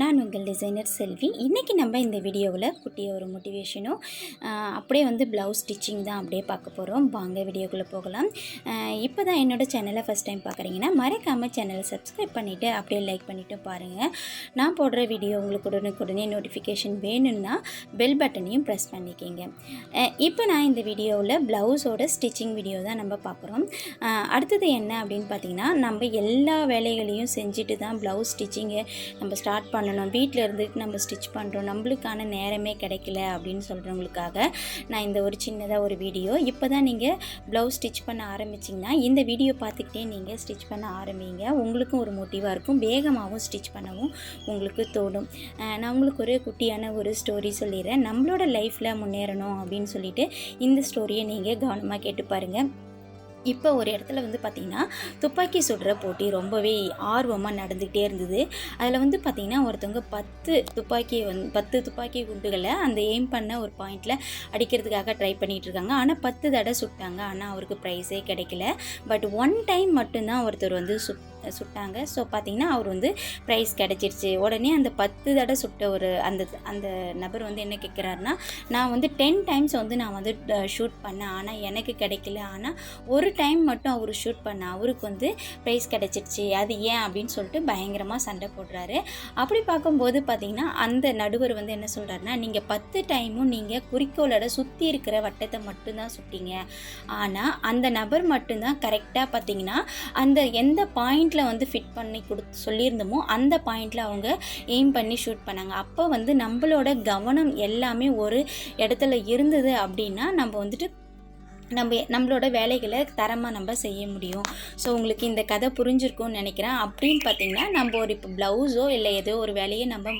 நான் உங்கள் டிசைனர் செல்வி. இன்றைக்கி நம்ம இந்த வீடியோவில் குட்டிய ஒரு மோட்டிவேஷனும் அப்படியே வந்து ப்ளவுஸ் ஸ்டிச்சிங் தான் அப்படியே பார்க்க போகிறோம் வாங்க வீடியோக்குள்ளே போகலாம். இப்போ தான் என்னோடய சேனலை ஃபஸ்ட் டைம் பார்க்குறீங்கன்னா மறக்காமல் சேனலை சப்ஸ்கிரைப் பண்ணிவிட்டு அப்படியே லைக் பண்ணிவிட்டு பாருங்கள் நான் போடுற வீடியோ உங்களுக்கு உடனுக்குடனே நோட்டிஃபிகேஷன் வேணும்னா பெல் பட்டனையும் ப்ரெஸ் பண்ணிக்கிங்க. இப்போ நான் இந்த வீடியோவில் ப்ளவுஸோட ஸ்டிச்சிங் வீடியோ தான் நம்ம பார்க்குறோம் அடுத்தது என்ன அப்படின்னு பார்த்தீங்கன்னா நம்ம எல்லா வேலைகளையும் செஞ்சுட்டு தான் ப்ளவுஸ் ஸ்டிச்சிங்கை நம்ம ஸ்டார்ட் ஸ்டார்ட் பண்ணணும். வீட்டில் இருந்துட்டு நம்ம ஸ்டிச் பண்ணுறோம் நம்மளுக்கான நேரமே கிடைக்கல அப்படின்னு சொல்கிறவங்களுக்காக நான் இந்த ஒரு சின்னதாக ஒரு வீடியோ. இப்போ தான் நீங்கள் ப்ளவுஸ் ஸ்டிச் பண்ண ஆரம்பிச்சிங்கன்னா இந்த வீடியோ பார்த்துக்கிட்டே நீங்கள் ஸ்டிச் பண்ண ஆரம்பிங்க. உங்களுக்கும் ஒரு மோட்டிவாக இருக்கும். வேகமாகவும் ஸ்டிச் பண்ணவும் உங்களுக்கு தோணும். நான் உங்களுக்கு ஒரு குட்டியான ஒரு ஸ்டோரி சொல்லிடுறேன். நம்மளோட லைஃப்பில் முன்னேறணும் அப்படின்னு சொல்லிட்டு இந்த ஸ்டோரியை நீங்கள் கவனமாக கேட்டு பாருங்கள் இப்போ ஒரு இடத்துல வந்து பார்த்திங்கன்னா துப்பாக்கி சுடுற போட்டி ரொம்பவே ஆர்வமாக நடந்துக்கிட்டே இருந்தது. அதில் வந்து பார்த்திங்கன்னா ஒருத்தவங்க பத்து துப்பாக்கி வந் பத்து துப்பாக்கி குண்டுகளை அந்த எய்ம் பண்ண ஒரு பாயிண்டில் அடிக்கிறதுக்காக ட்ரை பண்ணிகிட்டு இருக்காங்க. ஆனால் பத்து தடவை சுட்டாங்க. ஆனால் அவருக்கு ப்ரைஸே கிடைக்கல. பட் ஒன் டைம் மட்டும்தான் ஒருத்தர் வந்து சுட் சுட்டாங்க. ஸோ பார்த்தீங்கன்னா அவர் வந்து ப்ரைஸ் கிடச்சிருச்சு. உடனே அந்த பத்து தடவை சுட்ட ஒரு அந்த அந்த நபர் வந்து என்ன கேட்குறாருன்னா நான் வந்து டென் டைம்ஸ் வந்து நான் வந்து ஷூட் பண்ணேன். ஆனால் எனக்கு கிடைக்கல. ஆனால் ஒரு டைம் மட்டும் அவர் ஷூட் பண்ண அவருக்கு வந்து ப்ரைஸ் கிடச்சிருச்சு. அது ஏன் அப்படின்னு சொல்லிட்டு பயங்கரமாக சண்டை போடுறாரு. அப்படி பார்க்கும்போது பார்த்தீங்கன்னா அந்த நடுவர் வந்து என்ன சொல்கிறாருன்னா நீங்கள் பத்து டைமும் நீங்கள் குறிக்கோளோட சுற்றி இருக்கிற வட்டத்தை மட்டும்தான் சுட்டிங்க. ஆனால் அந்த நபர் மட்டும்தான் கரெக்டாக பார்த்தீங்கன்னா அந்த எந்த பாயிண்ட் பாயிண்டில் வந்து ஃபிட் பண்ணி கொடுத்து சொல்லியிருந்தோமோ அந்த பாயிண்டில் அவங்க எய்ம் பண்ணி ஷூட் பண்ணாங்க. அப்போ வந்து நம்மளோட கவனம் எல்லாமே ஒரு இடத்துல இருந்தது அப்படின்னா நம்ம வந்துட்டு நம்ம நம்மளோட வேலைகளை தரமாக நம்ம செய்ய முடியும். ஸோ உங்களுக்கு இந்த கதை புரிஞ்சிருக்கும்னு நினைக்கிறேன். அப்படின்னு பார்த்தீங்கன்னா நம்ம ஒரு இப்போ ப்ளவுஸோ இல்லை ஏதோ ஒரு வேலையை நம்ம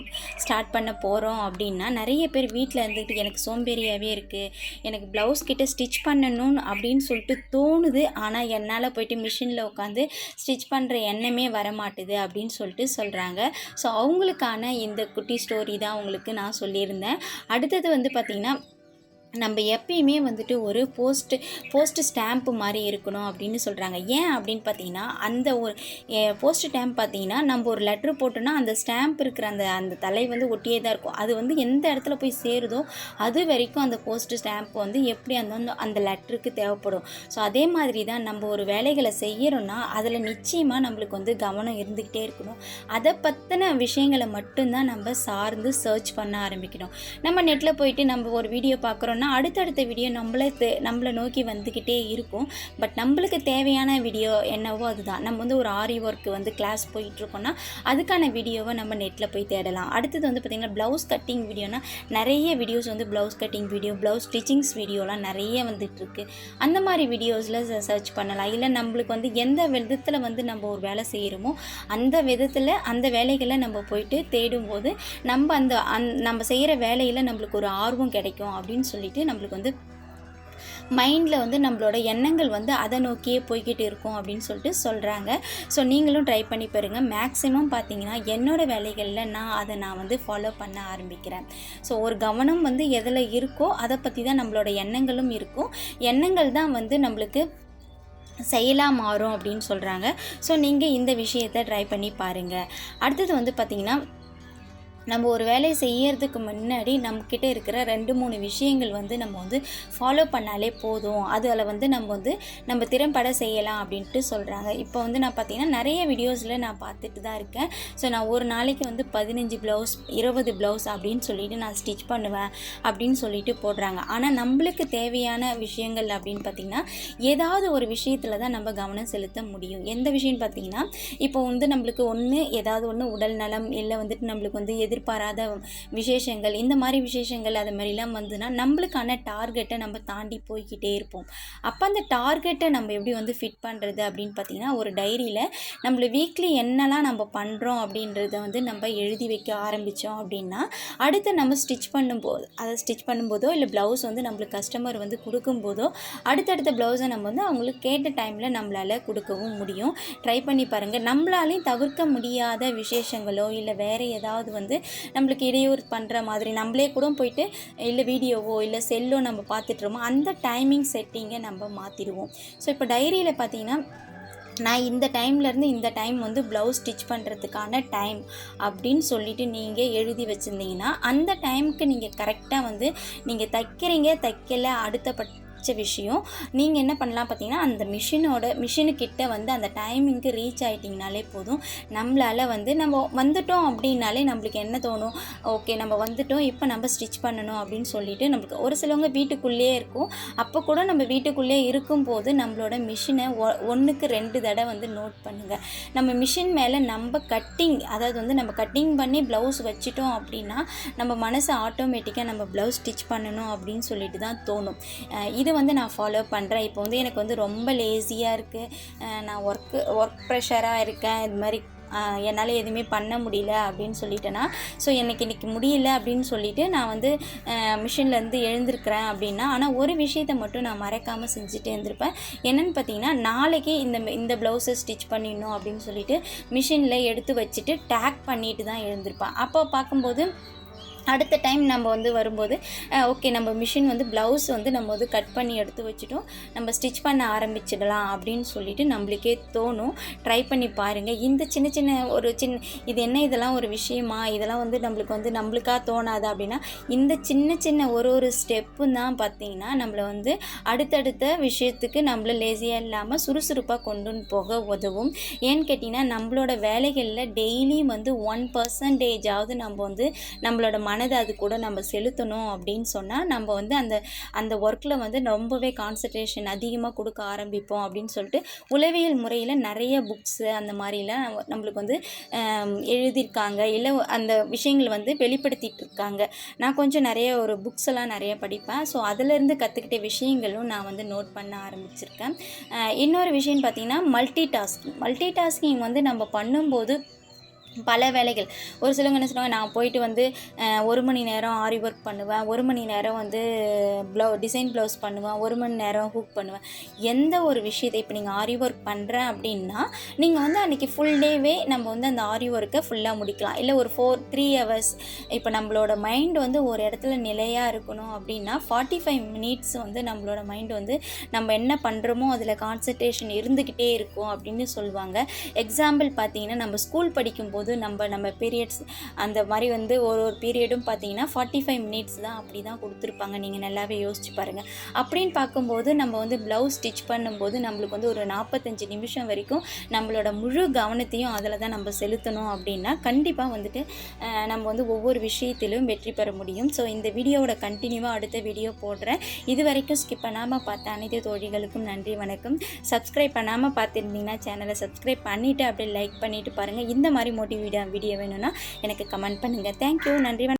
ஸ்டார்ட் பண்ண போகிறோம் அப்படின்னா நிறைய பேர் வீட்டில் இருந்துக்கிட்டு எனக்கு சோம்பேறியாகவே இருக்குது எனக்கு ப்ளவுஸ் கிட்ட ஸ்டிச் பண்ணணும் அப்படின்னு சொல்லிட்டு தோணுது. ஆனால் என்னால் போயிட்டு மிஷினில் உட்காந்து ஸ்டிச் பண்ணுற எண்ணமே வர மாட்டுது அப்படின்னு சொல்லிட்டு சொல்கிறாங்க ஸோ அவங்களுக்கான இந்த குட்டி ஸ்டோரி தான் உங்களுக்கு நான் சொல்லியிருந்தேன். அடுத்தது வந்து பார்த்திங்கன்னா நம்ம எப்பயுமே வந்துட்டு ஒரு போஸ்ட் போஸ்ட் ஸ்டாம்ப்பு மாதிரி இருக்கணும் அப்படின்னு சொல்கிறாங்க ஏன் அப்படின்னு பார்த்தீங்கன்னா அந்த ஒரு போஸ்ட் ஸ்டாம்ப் பார்த்தீங்கன்னா நம்ம ஒரு லெட்ரு போட்டோன்னா அந்த ஸ்டாம்ப் இருக்கிற அந்த அந்த தலை வந்து ஒட்டியே தான் இருக்கும். அது வந்து எந்த இடத்துல போய் சேருதோ அது வரைக்கும் அந்த போஸ்ட் ஸ்டாம்ப் வந்து எப்படி அந்த அந்த லெட்டருக்கு தேவைப்படும். ஸோ அதே மாதிரி தான் நம்ம ஒரு வேலைகளை செய்கிறோன்னா அதில் நிச்சயமாக நம்மளுக்கு வந்து கவனம் இருந்துக்கிட்டே இருக்கணும். அதை பற்றின விஷயங்களை மட்டும்தான் நம்ம சார்ந்து சர்ச் பண்ண ஆரம்பிக்கணும். நம்ம நெட்டில் போயிட்டு நம்ம ஒரு வீடியோ பார்க்குறோம் பார்க்குறோன்னா அடுத்தடுத்த வீடியோ நம்மளை நம்மளை நோக்கி வந்துக்கிட்டே இருக்கும். பட் நம்மளுக்கு தேவையான வீடியோ என்னவோ அதுதான். நம்ம வந்து ஒரு ஆரி ஒர்க் வந்து கிளாஸ் போயிட்டுருக்கோன்னா அதுக்கான வீடியோவை நம்ம நெட்டில் போய் தேடலாம். அடுத்தது வந்து பார்த்திங்கன்னா ப்ளவுஸ் கட்டிங் வீடியோனா நிறைய வீடியோஸ் வந்து blouse cutting video blouse stitchings வீடியோலாம் நிறைய வந்துட்டுருக்கு. அந்த மாதிரி வீடியோஸில் சர்ச் பண்ணலாம். இல்லை நம்மளுக்கு வந்து எந்த விதத்தில் வந்து நம்ம ஒரு வேலை செய்கிறோமோ அந்த விதத்தில் அந்த வேலைகளை நம்ம போயிட்டு தேடும்போது நம்ம அந்த அந் நம்ம செய்கிற வேலையில் நம்மளுக்கு ஒரு ஆர்வம் கிடைக்கும் அப்படின்னு சொல்லிட்டு நம்மளுக்கு வந்து மைண்டில் வந்து நம்மளோட எண்ணங்கள் வந்து அதை நோக்கியே போய்கிட்டு இருக்கும் அப்படின்னு சொல்லிட்டு சொல்கிறாங்க ஸோ நீங்களும் ட்ரை பண்ணி பாருங்கள் மேக்ஸிமம் பார்த்தீங்கன்னா என்னோட வேலைகளில் நான் அதை நான் வந்து ஃபாலோ பண்ண ஆரம்பிக்கிறேன். ஸோ ஒரு கவனம் வந்து எதில் இருக்கோ அதை பற்றி தான் நம்மளோட எண்ணங்களும் இருக்கும். எண்ணங்கள் தான் வந்து நம்மளுக்கு செயலாக மாறும் அப்படின்னு சொல்கிறாங்க ஸோ நீங்கள் இந்த விஷயத்தை ட்ரை பண்ணி பாருங்கள் அடுத்தது வந்து பார்த்திங்கன்னா நம்ம ஒரு வேலையை செய்யறதுக்கு முன்னாடி நம்மக்கிட்ட இருக்கிற ரெண்டு மூணு விஷயங்கள் வந்து நம்ம வந்து ஃபாலோ பண்ணாலே போதும். அதில் வந்து நம்ம வந்து நம்ம திறம்பட செய்யலாம் அப்படின்ட்டு சொல்கிறாங்க இப்போ வந்து நான் பார்த்தீங்கன்னா நிறைய வீடியோஸில் நான் பார்த்துட்டு தான் இருக்கேன். ஸோ நான் ஒரு நாளைக்கு வந்து பதினஞ்சு ப்ளவுஸ் இருபது ப்ளவுஸ் அப்படின்னு சொல்லிட்டு நான் ஸ்டிச் பண்ணுவேன் அப்படின்னு சொல்லிட்டு போடுறாங்க. ஆனால் நம்மளுக்கு தேவையான விஷயங்கள் அப்படின்னு பார்த்திங்கன்னா ஏதாவது ஒரு விஷயத்தில் தான் நம்ம கவனம் செலுத்த முடியும். எந்த விஷயம்னு பார்த்தீங்கன்னா இப்போ வந்து நம்மளுக்கு ஒன்று ஏதாவது ஒன்று உடல் நலம் இல்லை வந்துட்டு நம்மளுக்கு வந்து எதிர்பாராத விசேஷங்கள் இந்த மாதிரி விசேஷங்கள் அது மாதிரிலாம் வந்துன்னா நம்மளுக்கான டார்கெட்டை நம்ம தாண்டி போய்க்கிட்டே இருப்போம். அப்போ அந்த டார்கெட்டை நம்ம எப்படி வந்து ஃபிட் பண்ணுறது அப்படின்னு பார்த்தீங்கன்னா ஒரு டைரியில் நம்மள வீக்லி என்னெல்லாம் நம்ம பண்ணுறோம் அப்படின்றத வந்து நம்ம எழுதி வைக்க ஆரம்பித்தோம் அப்படின்னா அடுத்து நம்ம ஸ்டிச் பண்ணும்போது அதை ஸ்டிச் பண்ணும்போதோ இல்லை ப்ளவுஸ் வந்து நம்மளுக்கு கஸ்டமர் வந்து கொடுக்கும்போதோ அடுத்தடுத்த ப்ளவுஸை நம்ம வந்து அவங்களுக்கு கேட்ட டைமில் நம்மளால் கொடுக்கவும் முடியும். ட்ரை பண்ணி பாருங்கள் நம்மளாலையும் தவிர்க்க முடியாத விசேஷங்களோ இல்லை வேறு ஏதாவது வந்து நம்மளுக்கு இடையூறு பண்ணுற மாதிரி நம்மளே கூட போயிட்டு இல்லை வீடியோவோ இல்லை செல்லோ நம்ம பார்த்துட்ருமோ அந்த டைமிங் செட்டிங்கை நம்ம மாற்றிடுவோம் ஸோ இப்போ டைரியில் பார்த்தீங்கன்னா நான் இந்த டைம்லேருந்து இந்த டைம் வந்து ப்ளவுஸ் ஸ்டிச் பண்ணுறதுக்கான டைம் அப்படின்னு சொல்லிட்டு நீங்கள் எழுதி வச்சுருந்தீங்கன்னா அந்த டைமுக்கு நீங்கள் கரெக்டாக வந்து நீங்கள் தைக்கிறீங்க தைக்கலை அடுத்த பட் பிடிச்ச விஷயம். நீங்கள் என்ன பண்ணலாம் பார்த்தீங்கன்னா அந்த மிஷினோட மிஷினுக்கிட்ட வந்து அந்த டைமிங்க்கு ரீச் ஆகிட்டிங்கனாலே போதும். நம்மளால் வந்து நம்ம வந்துட்டோம் அப்படின்னாலே நம்மளுக்கு என்ன தோணும்? ஓகே நம்ம வந்துட்டோம் இப்போ நம்ம ஸ்டிச் பண்ணணும் அப்படின்னு சொல்லிட்டு நம்மளுக்கு ஒரு சிலவங்க வீட்டுக்குள்ளேயே இருக்கும். அப்போ கூட நம்ம வீட்டுக்குள்ளேயே இருக்கும்போது நம்மளோட மிஷினை ஒ ஒன்றுக்கு ரெண்டு தடவை வந்து நோட் பண்ணுங்கள் நம்ம மிஷின் மேலே நம்ம கட்டிங் அதாவது வந்து நம்ம கட்டிங் பண்ணி ப்ளவுஸ் வச்சுட்டோம் அப்படின்னா நம்ம மனசு ஆட்டோமேட்டிக்காக நம்ம ப்ளவுஸ் ஸ்டிச் பண்ணணும் அப்படின்னு சொல்லிட்டு தான் தோணும். இது இது வந்து நான் ஃபாலோ பண்ணுறேன் இப்போ வந்து எனக்கு வந்து ரொம்ப லேசியாக இருக்குது நான் ஒர்க்கு ஒர்க் ப்ரெஷராக இருக்கேன். இது மாதிரி என்னால் எதுவுமே பண்ண முடியல அப்படின்னு சொல்லிட்டேன்னா ஸோ எனக்கு இன்றைக்கி முடியல அப்படின்னு சொல்லிவிட்டு நான் வந்து மிஷின்லேருந்து எழுந்திருக்கிறேன் அப்படின்னா ஆனால் ஒரு விஷயத்தை மட்டும் நான் மறக்காமல் செஞ்சுட்டே இருந்திருப்பேன். என்னென்னு பார்த்தீங்கன்னா நாளைக்கு இந்த இந்த ப்ளவுஸை ஸ்டிச் பண்ணிடணும் அப்படின்னு சொல்லிட்டு மிஷினில் எடுத்து வச்சுட்டு டேக் பண்ணிட்டு தான் எழுந்திருப்பேன். அப்போ பார்க்கும்போது அடுத்த டைம் நம்ம வந்து வரும்போது ஓகே நம்ம மிஷின் வந்து ப்ளவுஸ் வந்து நம்ம வந்து கட் பண்ணி எடுத்து வச்சுட்டோம். நம்ம ஸ்டிச் பண்ண ஆரம்பிச்சிடலாம் அப்படின்னு சொல்லிட்டு நம்மளுக்கே தோணும். ட்ரை பண்ணி பாருங்கள் இந்த சின்ன சின்ன ஒரு சின்ன இது என்ன இதெல்லாம் ஒரு விஷயமா? இதெல்லாம் வந்து நம்மளுக்கு வந்து நம்மளுக்காக தோணாது அப்படின்னா இந்த சின்ன சின்ன ஒரு ஒரு ஸ்டெப்பு தான் பார்த்தீங்கன்னா நம்மளை வந்து அடுத்தடுத்த விஷயத்துக்கு நம்மள லேசியாக இல்லாமல் சுறுசுறுப்பாக கொண்டு போக உதவும். ஏன்னு கேட்டிங்கன்னா நம்மளோட வேலைகளில் டெய்லியும் வந்து ஒன் பர்சன்டேஜாவது நம்ம வந்து நம்மளோட மனதை அது கூட நம்ம செலுத்தணும் அப்படின்னு சொன்னால் நம்ம வந்து அந்த அந்த ஒர்க்கில் வந்து ரொம்பவே கான்சன்ட்ரேஷன் அதிகமாக கொடுக்க ஆரம்பிப்போம் அப்படின்னு சொல்லிட்டு உளவியல் முறையில் நிறைய புக்ஸு அந்த மாதிரிலாம் நம்மளுக்கு வந்து எழுதியிருக்காங்க. இல்லை அந்த விஷயங்கள் வந்து வெளிப்படுத்திட்டு இருக்காங்க. நான் கொஞ்சம் நிறைய ஒரு புக்ஸ் எல்லாம் நிறைய படிப்பேன். ஸோ அதிலேருந்து கற்றுக்கிட்ட விஷயங்களும் நான் வந்து நோட் பண்ண ஆரம்பிச்சிருக்கேன். இன்னொரு விஷயம் பார்த்திங்கன்னா மல்டி டாஸ்கிங் மல்டி டாஸ்கிங் வந்து நம்ம பண்ணும்போது பல வேலைகள். ஒரு சிலவங்க என்ன சொல்லுவாங்க நான் போயிட்டு வந்து ஒரு மணி நேரம் ஆரி ஒர்க் பண்ணுவேன். ஒரு மணி நேரம் வந்து ப்ளவு டிசைன் ப்ளவுஸ் பண்ணுவேன். ஒரு மணி நேரம் ஹூக் பண்ணுவேன். எந்த ஒரு விஷயத்தை இப்போ நீங்கள் ஆரி ஒர்க் பண்ணுறேன் அப்படின்னா நீங்கள் வந்து அன்றைக்கி ஃபுல் டேவே நம்ம வந்து அந்த ஆரி ஒர்க்கை ஃபுல்லாக முடிக்கலாம். இல்லை ஒரு ஃபோர் த்ரீ ஹவர்ஸ் இப்போ நம்மளோட மைண்ட் வந்து ஒரு இடத்துல நிலையாக இருக்கணும் அப்படின்னா ஃபார்ட்டி ஃபைவ் மினிட்ஸ் வந்து நம்மளோட மைண்ட் வந்து நம்ம என்ன பண்ணுறோமோ அதில் கான்சன்ட்ரேஷன் இருந்துக்கிட்டே இருக்கும் அப்படின்னு சொல்லுவாங்க. எக்ஸாம்பிள் பார்த்தீங்கன்னா நம்ம ஸ்கூல் படிக்கும்போது நம்ம நம்ம பீரியட்ஸ் அந்த மாதிரி வந்து ஒரு ஒரு பீரியடும் பார்த்தீங்கன்னா ஃபார்ட்டி ஃபைவ் மினிட்ஸ் தான் அப்படி தான் கொடுத்துருப்பாங்க. நீங்கள் நல்லாவே யோசிச்சு பாருங்கள் அப்படின்னு பார்க்கும்போது நம்ம வந்து ப்ளவுஸ் ஸ்டிச் பண்ணும்போது நம்மளுக்கு வந்து ஒரு நாற்பத்தஞ்சு நிமிஷம் வரைக்கும் நம்மளோட முழு கவனத்தையும் அதில் தான் நம்ம செலுத்தணும் அப்படின்னா கண்டிப்பாக வந்துட்டு நம்ம வந்து ஒவ்வொரு விஷயத்திலும் வெற்றி பெற முடியும். ஸோ இந்த வீடியோவோட கண்டினியூவாக அடுத்த வீடியோ போடுறேன். இது வரைக்கும் ஸ்கிப் பண்ணாமல் பார்த்த அனைத்து தோழிகளுக்கும் நன்றி வணக்கம். சப்ஸ்கிரைப் பண்ணாமல் பார்த்துருந்தீங்கன்னா சேனலை சப்ஸ்கிரைப் பண்ணிவிட்டு அப்படியே லைக் பண்ணிவிட்டு பாருங்கள் இந்த மாதிரி மோட்டிவேட் வீடியோ வேணும்னா எனக்கு கமெண்ட் பண்ணுங்கள் தேங்க்யூ நன்றி